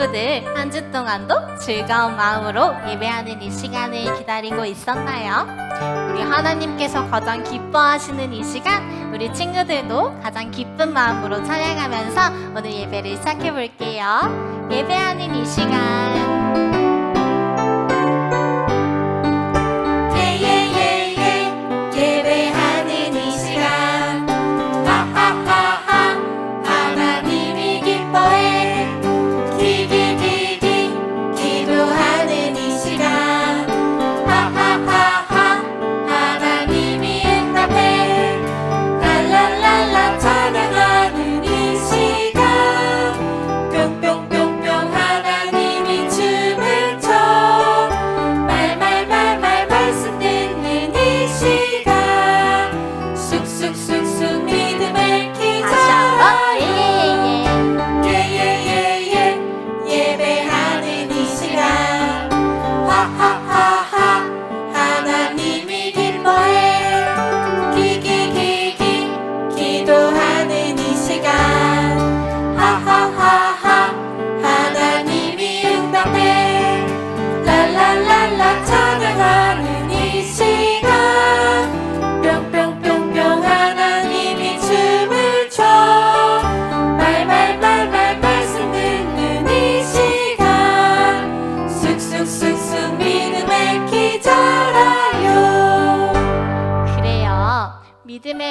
친구들 한 주 동안도 즐거운 마음으로 예배하는 이 시간을 기다리고 있었나요? 우리 하나님께서 가장 기뻐하시는 이 시간 우리 친구들도 가장 기쁜 마음으로 찬양하면서 오늘 예배를 시작해 볼게요. 예배하는 이 시간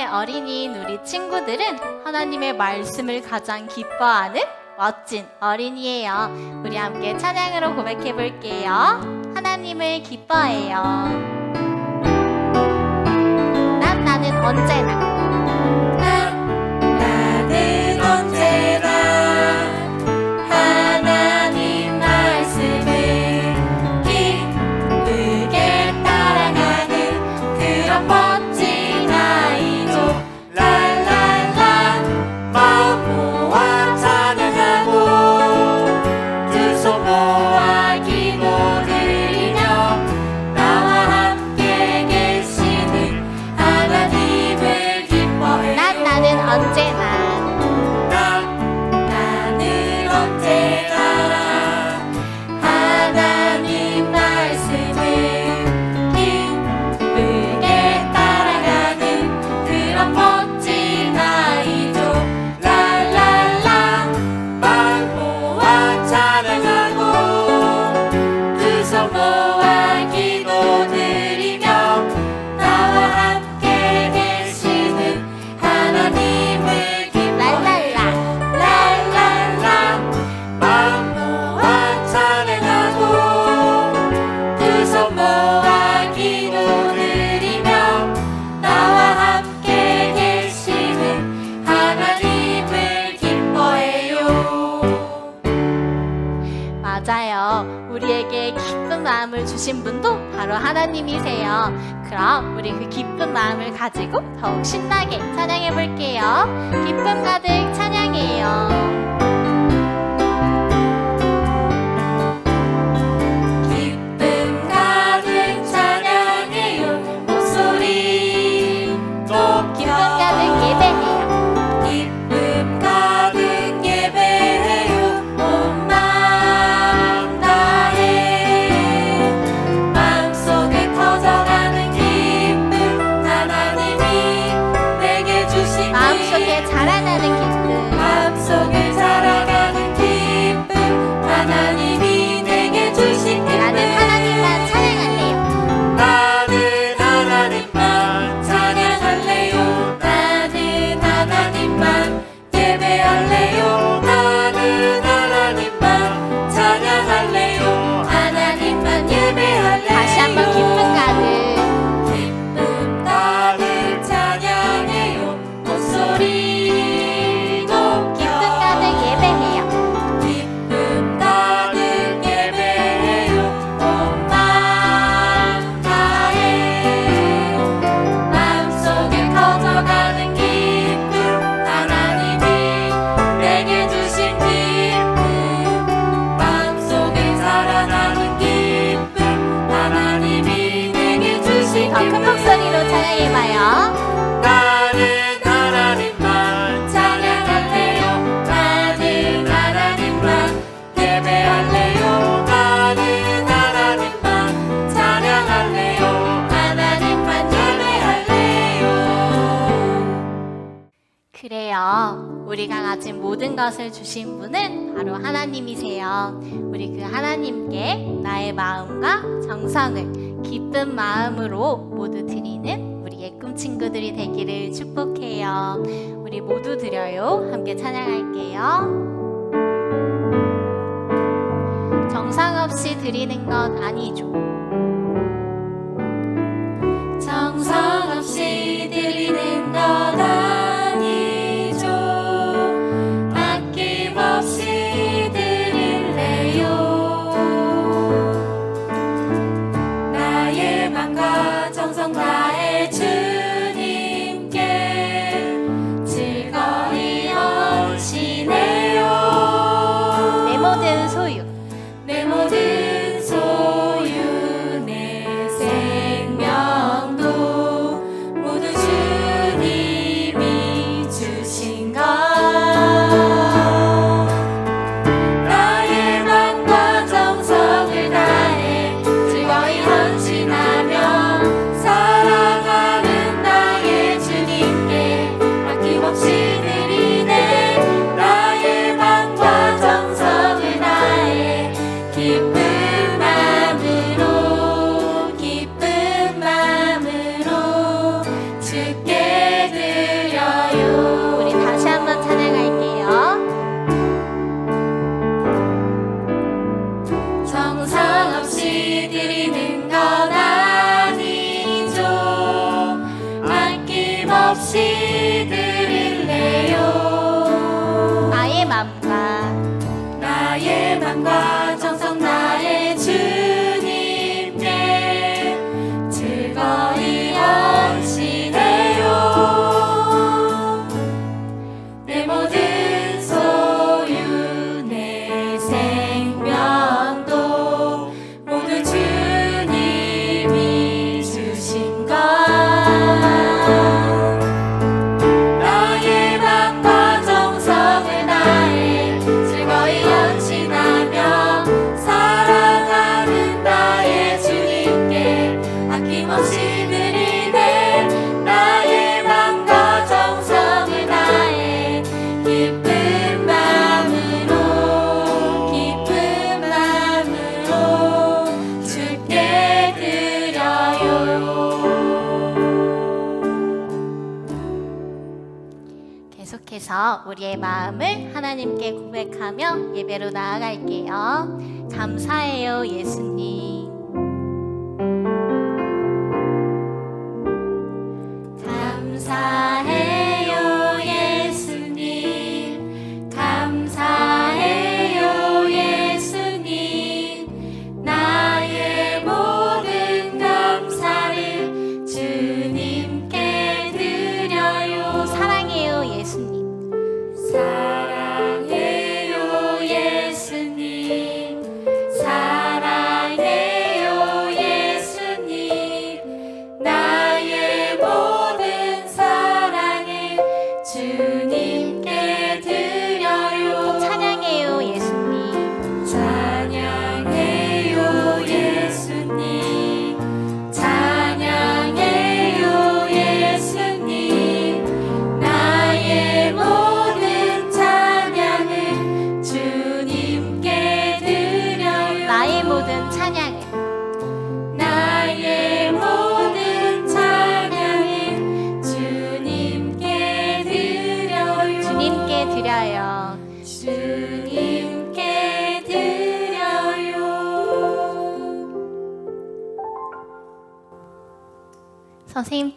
어린이인 우리 친구들은 하나님의 말씀을 가장 기뻐하는 멋진 어린이에요. 우리 함께 찬양으로 고백해 볼게요. 하나님을 기뻐해요. 난 나는 언제나 마음을 주신 분도 바로 하나님이세요. 그럼 우리 그 기쁜 마음을 가지고 더욱 신나게 찬양해 볼게요. 기쁨 가득 찬양해요. 우리가 가진 모든 것을 주신 분은 바로 하나님이세요. 우리 그 하나님께 나의 마음과 정성을 기쁜 마음으로 모두 드리는 우리의 꿈 친구들이 되기를 축복해요. 우리 모두 드려요. 함께 찬양할게요. 정상 없이 드리는 것 아니죠. 없이 드릴래요? 나의 맘과 나의 맘과 계속해서 우리의 마음을 하나님께 고백하며 예배로 나아갈게요. 감사해요, 예수님.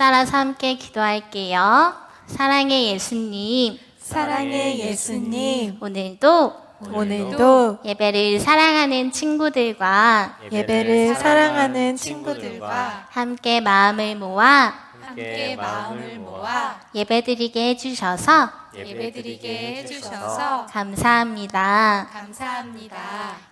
따라서 함께 기도할게요. 사랑의 예수님, 사랑의 예수님, 오늘도 오늘도 예배를 사랑하는 친구들과 예배를 사랑하는 친구들과 함께 마음을 모아 함께 마음을 모아 예배드리게 해주셔서 예배드리게 해주셔서 감사합니다. 감사합니다.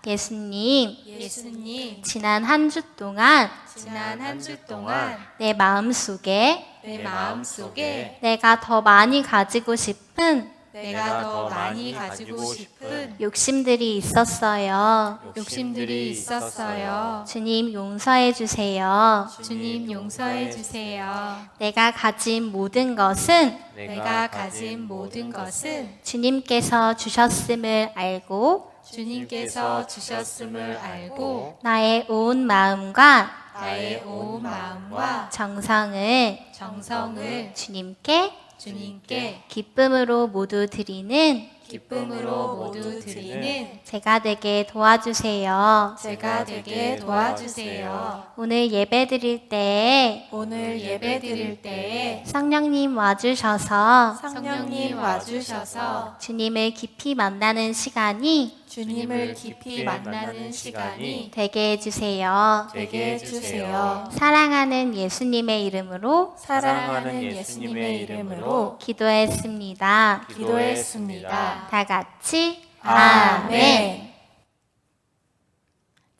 예수님, 예수님, 지난 한 주 동안 지난 한 주 동안 내 마음 속에 내 마음 속에 내가 더 많이 가지고 싶은 내가 더 많이 가지고 싶은 욕심들이 있었어요. 욕심들이 있었어요. 주님 용서해 주세요. 주님 용서해 주세요. 내가 가진 모든 것은 내가 가진 모든 것은 주님께서 주셨음을 알고 주님께서 주셨음을 알고 나의 온 마음과 나의 온 마음과 정성을 정성을 주님께 주님께 기쁨으로 모두 드리는 기쁨으로 모두 드리는 제가 되게 도와주세요. 제가 되게 도와주세요. 오늘 예배 드릴 때 오늘 예배 드릴 때에 성령님 와주셔서 성령님 와주셔서 주님을 깊이 만나는 시간이 주님을 깊이 만나는 시간이 되게 해주세요. 되게 해주세요. 사랑하는 예수님의 이름으로 사랑하는 예수님의 이름으로 기도했습니다. 기도했습니다. 다 같이 아멘.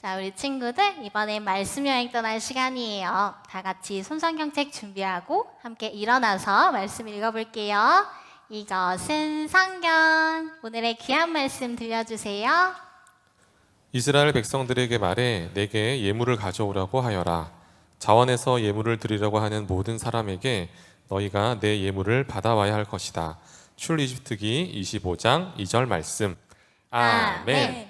자, 우리 친구들 이번엔 말씀 여행 떠날 시간이에요. 다 같이 손성경책 준비하고 함께 일어나서 말씀 읽어볼게요. 이것은 성경. 오늘의 귀한 말씀 들려주세요. 이스라엘 백성들에게 말해 내게 예물을 가져오라고 하여라. 자원에서 예물을 드리려고 하는 모든 사람에게 너희가 내 예물을 받아와야 할 것이다. 출 이집트기 25장 2절 말씀. 아멘. 쉿,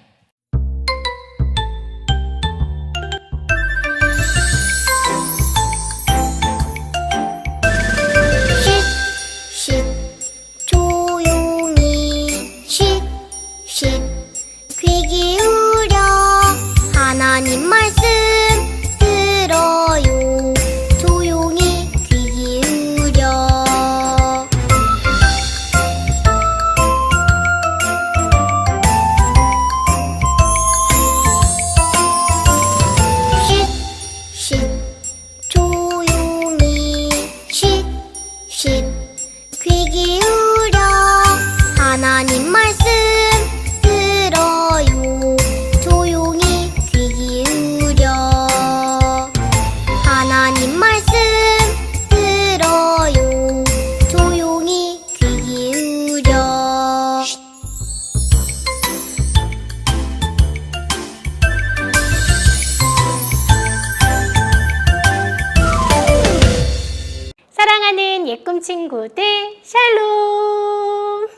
예꿈 친구들, 샬롬!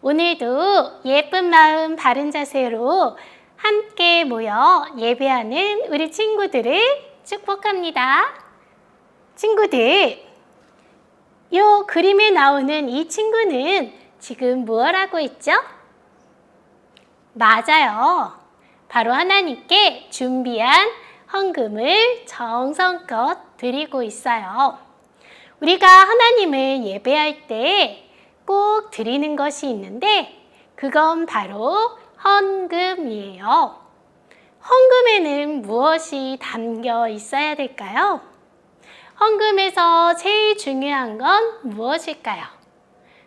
오늘도 예쁜 마음, 바른 자세로 함께 모여 예배하는 우리 친구들을 축복합니다. 친구들, 요 그림에 나오는 이 친구는 지금 무엇 하고 있죠? 맞아요. 바로 하나님께 준비한 헌금을 정성껏 드리고 있어요. 우리가 하나님을 예배할 때 꼭 드리는 것이 있는데 그건 바로 헌금이에요. 헌금에는 무엇이 담겨 있어야 될까요? 헌금에서 제일 중요한 건 무엇일까요?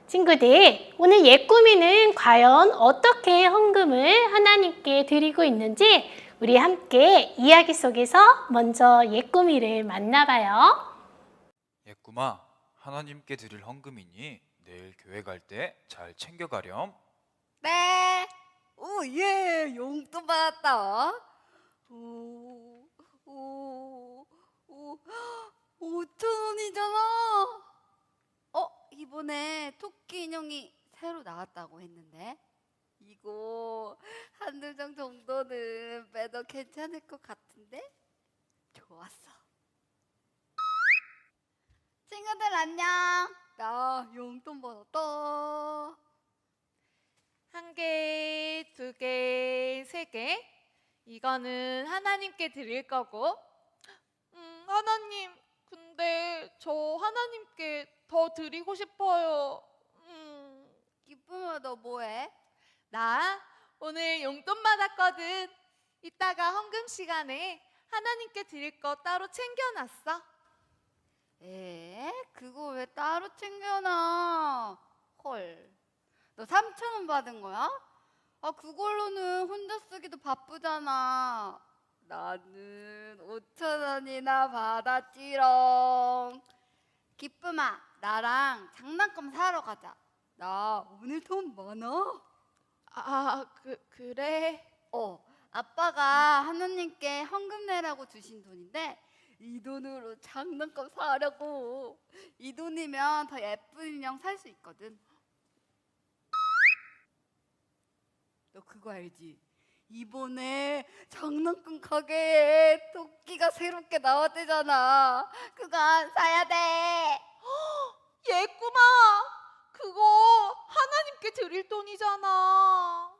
친구들, 오늘 예꾸미는 과연 어떻게 헌금을 하나님께 드리고 있는지 우리 함께 이야기 속에서 먼저 예꾸미를 만나봐요. 예꿈아, 하나님께 드릴 헌금이니 내일 교회 갈 때 잘 챙겨가렴. 네. 오, 예. 용돈 받았다. 오, 오, 오, 5천 원이잖아. 어, 이번에 토끼 인형이 새로 나왔다고 했는데 이거 한두 장 정도는 빼도 괜찮을 것 같은데? 좋았어. 친구들 안녕. 나 용돈 받았다. 한 개, 두 개, 세 개. 이거는 하나님께 드릴 거고. 음, 하나님, 근데 저 하나님께 더 드리고 싶어요. 음, 기쁨아 너 뭐해? 나 오늘 용돈 받았거든. 이따가 헌금 시간에 하나님께 드릴 거 따로 챙겨놨어. 에? 그거 왜 따로 챙겨놔? 헐. 너 3천 원 받은 거야? 아 그걸로는 혼자 쓰기도 바쁘잖아. 나는 5천 원이나 받았지롱. 기쁨아 나랑 장난감 사러 가자. 나 오늘 돈 많아. 아, 그 그래. 어, 아빠가 하나님께 헌금 내라고 주신 돈인데 이 돈으로 장난감 사려고. 이 돈이면 더 예쁜 인형 살 수 있거든. 너 그거 알지? 이번에 장난감 가게에 토끼가 새롭게 나왔대잖아. 그거 안 사야 돼. 예꾸마, 그거 하나님께 드릴 돈이잖아.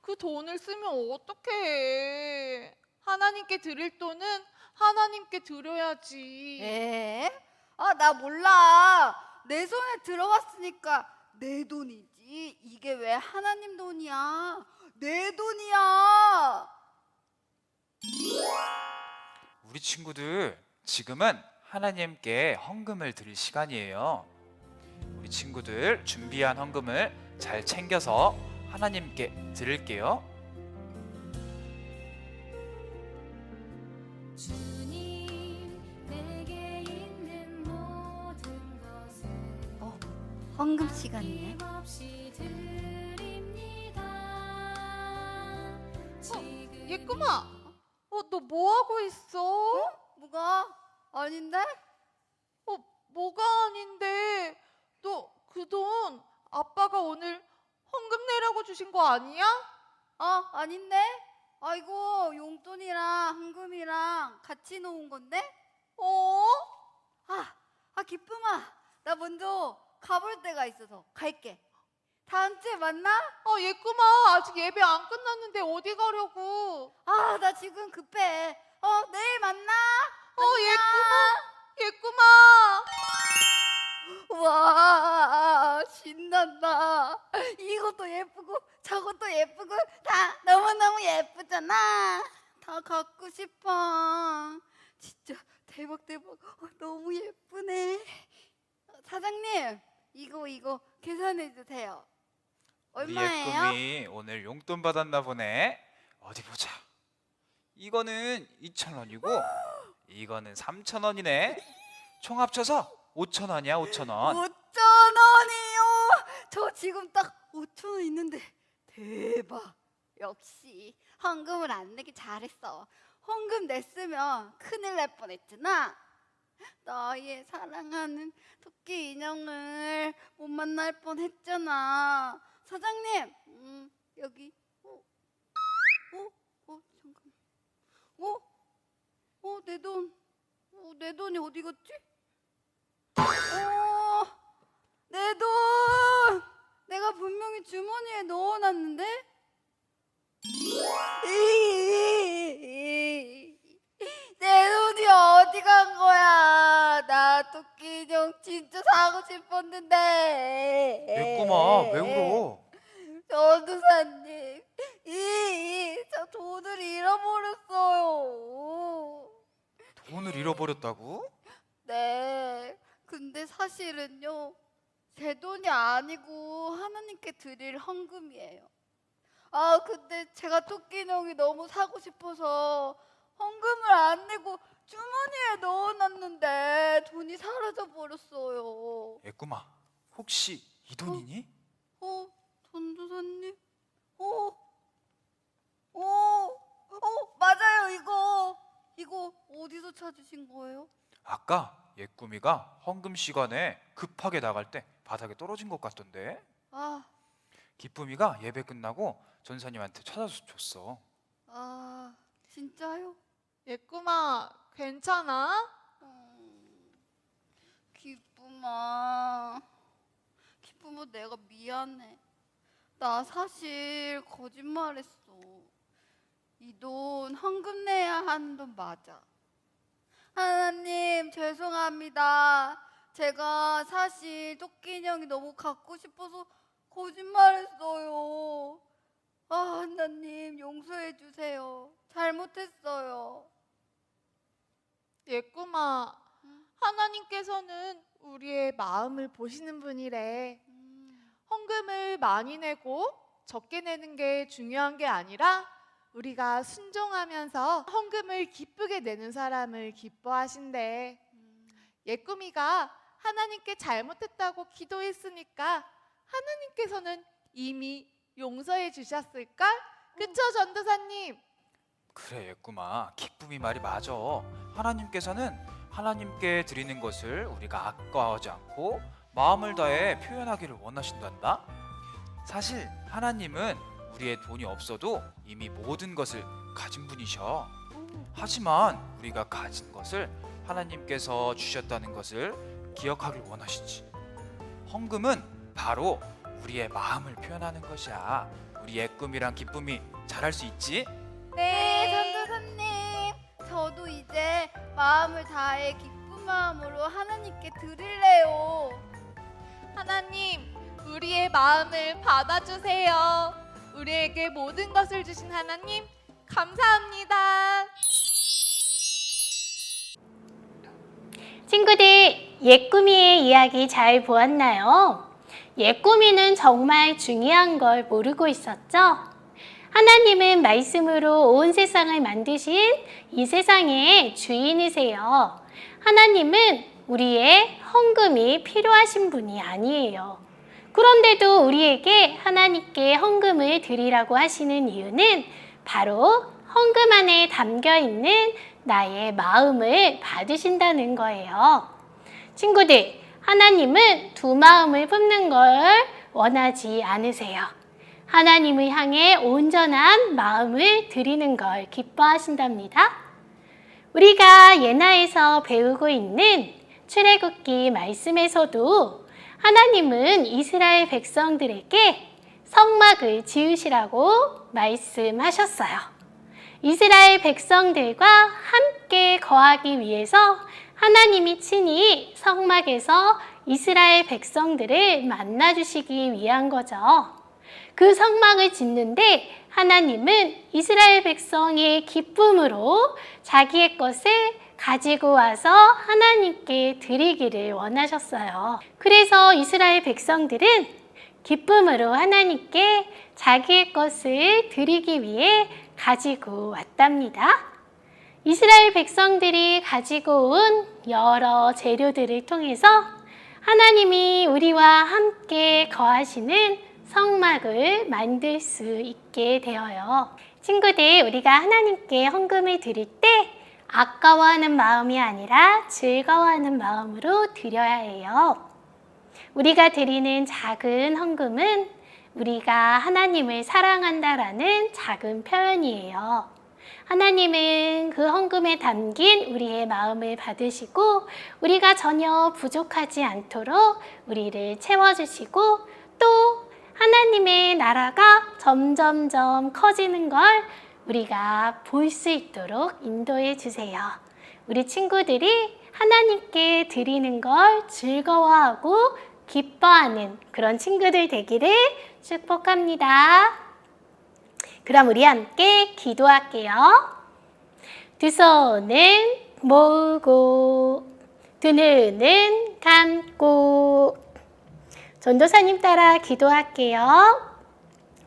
그 돈을 쓰면 어떡해. 하나님께 드릴 돈은 하나님께 드려야지. 에? 아, 나 몰라. 내 손에 들어왔으니까 내 돈이지. 이게 왜 하나님 돈이야? 내 돈이야. 우리 친구들 지금은 하나님께 헌금을 드릴 시간이에요. 우리 친구들 준비한 헌금을 잘 챙겨서 하나님께 드릴게요. 헌금 시간이네. 예꾸마, 어, 너 뭐 하고 있어? 뭐가? 아닌데? 어, 뭐가 아닌데? 너 그 돈 아빠가 오늘 헌금 내라고 주신 거 아니야? 아, 아닌데? 아이고, 용돈이랑 헌금이랑 같이 놓은 건데? 어? 아, 아, 기쁨아. 나 먼저 가볼 데가 있어서 갈게. 다음 주에 만나? 아, 예꾸마, 아직 예배 안 끝났는데 어디 가려고? 아, 나 지금 급해. 어, 내일 만나. 어, 예꾸마, 예꾸마. 와, 신난다. 이것도 예쁘고 저것도 예쁘고 다 너무너무 예쁘잖아. 다 갖고 싶어. 진짜 대박 대박. 어, 너무 예쁘네. 어, 사장님, 이거 이거 계산해 주세요. 얼마예요? 예쁨이 오늘 용돈 받았나 보네. 어디 보자. 이거는 2천 원이고 이거는 3천 원이네. 총 합쳐서 5천 원이야, 5천 원. 5천 원이요. 저 지금 딱 5천 원 있는데 대박. 역시 헌금을 안 내기 잘했어. 헌금 냈으면 큰일 날 뻔했잖아. 너의 사랑하는 토끼 인형을 못 만날 뻔했잖아. 사장님, 음, 여기. 어, 어, 어, 잠깐. 어, 어, 내 돈. 어, 내 돈이 어디 갔지? 어, 내 돈! 내가 분명히 주머니에 넣어놨는데? 내 돈이 어디 간 거야? 나 토끼 인형 진짜 사고 싶었는데. 예쁨아, 왜 울어? 전도사님, 이, 저 돈을 잃어버렸어요. 돈을 잃어버렸다고? 네. 근데 사실은요, 제 돈이 아니고 하나님께 드릴 헌금이에요. 아, 근데 제가 토끼인형이 너무 사고 싶어서 헌금을 안 내고 주머니에 넣어놨는데 돈이 사라져 버렸어요. 예쁨아, 혹시 이 돈이니? 어, 전도사님? 어, 어, 어, 맞아요, 이거. 이거 어디서 찾으신 거예요? 아까 예쁨이가 헌금 시간에 급하게 나갈 때 바닥에 떨어진 것 같던데. 아, 기쁨이가 예배 끝나고 전사님한테 찾아서 줬어. 아, 진짜요? 예꾸마, 괜찮아? 음, 기쁨아, 기쁨아, 내가 미안해. 나 사실 거짓말했어. 이 돈 헌금 내야 하는 돈 맞아. 하나님, 죄송합니다. 제가 사실 토끼 인형이 너무 갖고 싶어서 거짓말했어요. 아, 하나님, 용서해 주세요. 잘못했어요. 예꾸마, 하나님께서는 우리의 마음을 보시는 분이래. 음. 헌금을 많이 내고 적게 내는 게 중요한 게 아니라 우리가 순종하면서 헌금을 기쁘게 내는 사람을 기뻐하신대. 예꾸미가 하나님께 잘못했다고 기도했으니까 하나님께서는 이미 용서해 주셨을걸? 그쵸 전도사님? 그래 예꾸마 기쁨이 말이 맞아. 하나님께서는 하나님께 드리는 것을 우리가 아까워하지 않고 마음을 다해 표현하기를 원하신단다. 사실 하나님은 우리의 돈이 없어도 이미 모든 것을 가진 분이셔. 하지만 우리가 가진 것을 하나님께서 주셨다는 것을 기억하길 원하시지. 헌금은 바로 우리의 마음을 표현하는 것이야 우리의 꿈이랑 기쁨이 잘할 수 있지? 네, 전도사님. 저도 이제 마음을 다해 기쁜 마음으로 하나님께 드릴래요. 하나님, 우리의 마음을 받아주세요. 우리에게 모든 것을 주신 하나님, 감사합니다. 친구들, 예꾸미의 이야기 잘 보았나요? 예꾸미는 정말 중요한 걸 모르고 있었죠? 하나님은 말씀으로 온 세상을 만드신 이 세상의 주인이세요. 하나님은 우리의 헌금이 필요하신 분이 아니에요. 그런데도 우리에게 하나님께 헌금을 드리라고 하시는 이유는 바로 헌금 안에 담겨 있는 나의 마음을 받으신다는 거예요. 친구들, 하나님은 두 마음을 품는 걸 원하지 않으세요. 하나님을 향해 온전한 마음을 드리는 걸 기뻐하신답니다. 우리가 예나에서 배우고 있는 출애굽기 말씀에서도 하나님은 이스라엘 백성들에게 성막을 지으시라고 말씀하셨어요. 이스라엘 백성들과 함께 거하기 위해서 하나님이 친히 성막에서 이스라엘 백성들을 만나주시기 위한 거죠. 그 성막을 짓는데 하나님은 이스라엘 백성의 기쁨으로 자기의 것을 가지고 와서 하나님께 드리기를 원하셨어요. 그래서 이스라엘 백성들은 기쁨으로 하나님께 자기의 것을 드리기 위해 가지고 왔답니다. 이스라엘 백성들이 가지고 온 여러 재료들을 통해서 하나님이 우리와 함께 거하시는 성막을 만들 수 있게 되어요. 친구들, 우리가 하나님께 헌금을 드릴 때 아까워하는 마음이 아니라 즐거워하는 마음으로 드려야 해요. 우리가 드리는 작은 헌금은 우리가 하나님을 사랑한다라는 작은 표현이에요. 하나님은 그 헌금에 담긴 우리의 마음을 받으시고 우리가 전혀 부족하지 않도록 우리를 채워주시고 또 하나님의 나라가 점점점 커지는 걸 우리가 볼 수 있도록 인도해 주세요. 우리 친구들이 하나님께 드리는 걸 즐거워하고 기뻐하는 그런 친구들 되기를 축복합니다. 그럼 우리 함께 기도할게요. 두 손은 모으고 두 눈은 감고 전도사님 따라 기도할게요.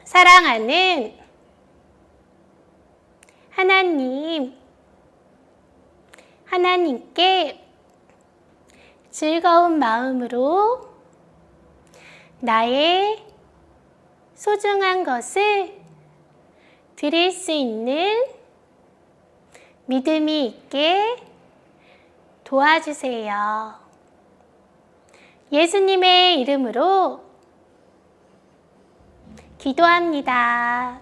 사랑하는 하나님, 하나님께 즐거운 마음으로 나의 소중한 것을 드릴 수 있는 믿음이 있게 도와주세요. 예수님의 이름으로 기도합니다.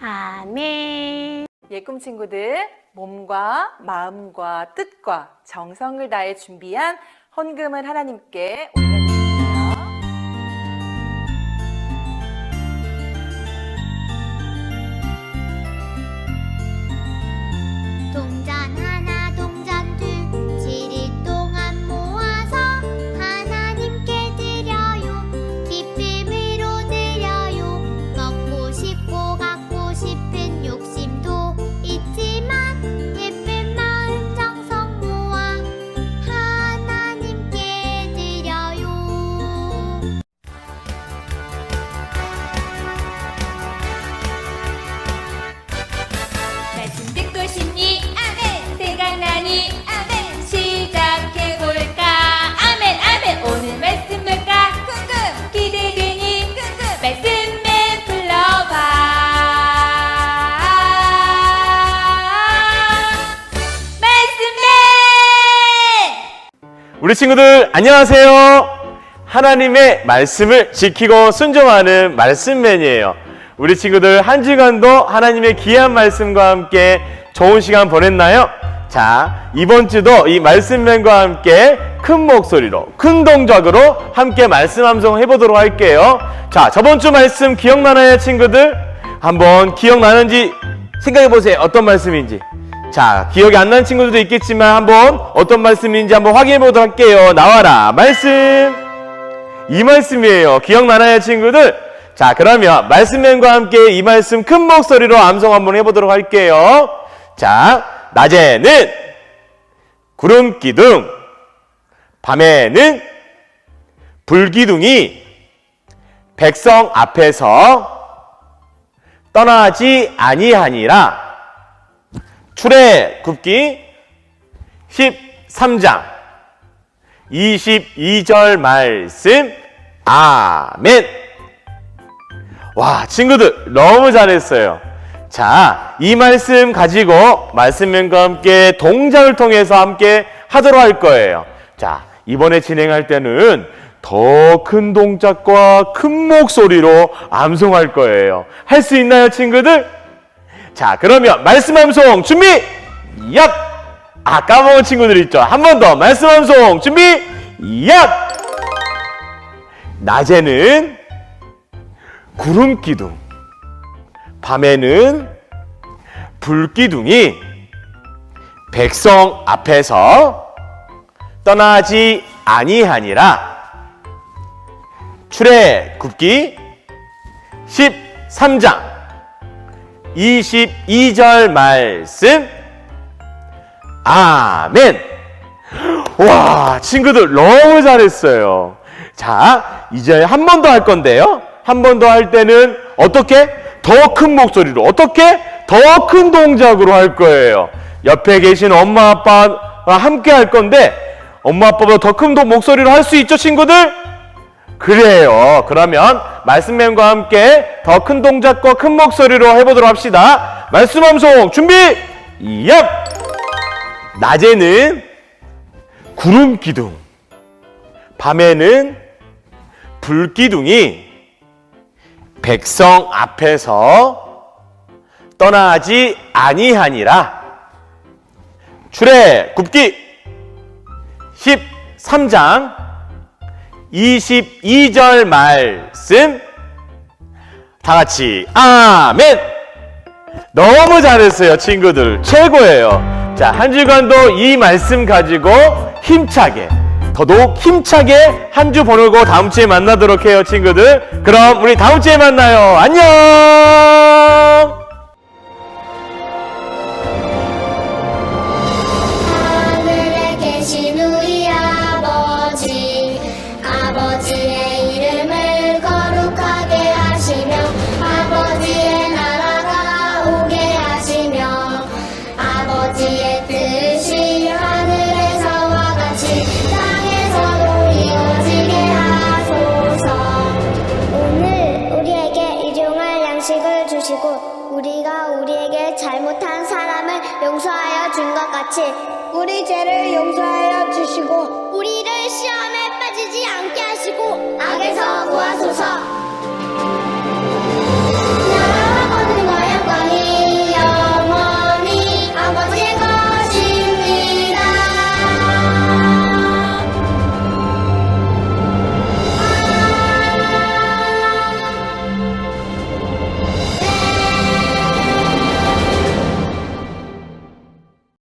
아멘. 예꿈 친구들 몸과 마음과 뜻과 정성을 다해 준비한 헌금을 하나님께 우리 친구들 안녕하세요. 하나님의 말씀을 지키고 순종하는 말씀맨이에요. 우리 친구들 한 주간도 하나님의 귀한 말씀과 함께 좋은 시간 보냈나요? 자, 이번 주도 이 말씀맨과 함께 큰 목소리로, 큰 동작으로 함께 말씀 함성 해보도록 할게요. 자, 저번 주 말씀 기억나나요, 친구들? 한번 기억나는지 생각해 보세요. 어떤 말씀인지. 자, 기억이 안 나는 친구들도 있겠지만 한번 어떤 말씀인지 한번 확인해 보도록 할게요. 나와라. 말씀. 이 말씀이에요. 기억나나요, 친구들? 자, 그러면 말씀맨과 함께 이 말씀 큰 목소리로 암송 한번 해보도록 할게요. 자, 낮에는 구름 기둥, 밤에는 불 기둥이 백성 앞에서 떠나지 아니하니라. 출애굽기 13장 22절 말씀 아멘. 와, 친구들 너무 잘했어요. 자, 이 말씀 가지고 말씀면과 함께 동작을 통해서 함께 하도록 할 거예요. 자, 이번에 진행할 때는 더 큰 동작과 큰 목소리로 암송할 거예요. 할 수 있나요, 친구들? 자, 그러면 말씀 암송 준비! 얍! 아, 까먹은 친구들 있죠? 한 번 더 말씀 암송 준비! 얍! 낮에는 구름 기둥, 밤에는 불 기둥이 백성 앞에서 떠나지 아니하니라. 출애굽기 13장 22절 말씀 아멘. 와, 친구들 너무 잘했어요. 자, 이제 한 번 더 할 건데요. 한 번 더 할 때는 어떻게? 더 큰 목소리로 어떻게? 더 큰 동작으로 할 거예요. 옆에 계신 엄마 아빠와 함께 할 건데 엄마 아빠보다 더 큰 목소리로 할 수 있죠, 친구들? 그래요. 그러면 말씀맨과 함께 더 큰 동작과 큰 목소리로 해보도록 합시다. 말씀 함송 준비. 얍. 낮에는 구름 기둥, 밤에는 불 기둥이 백성 앞에서 떠나지 아니하니라. 출애굽기 13장 22절 말씀. 다 같이 아멘. 너무 잘했어요 친구들. 최고예요. 자 한 주간도 이 말씀 가지고 힘차게 더더욱 힘차게 한 주 보내고 다음 주에 만나도록 해요 친구들. 그럼 우리 다음 주에 만나요. 안녕 같이. 우리 죄를 용서하여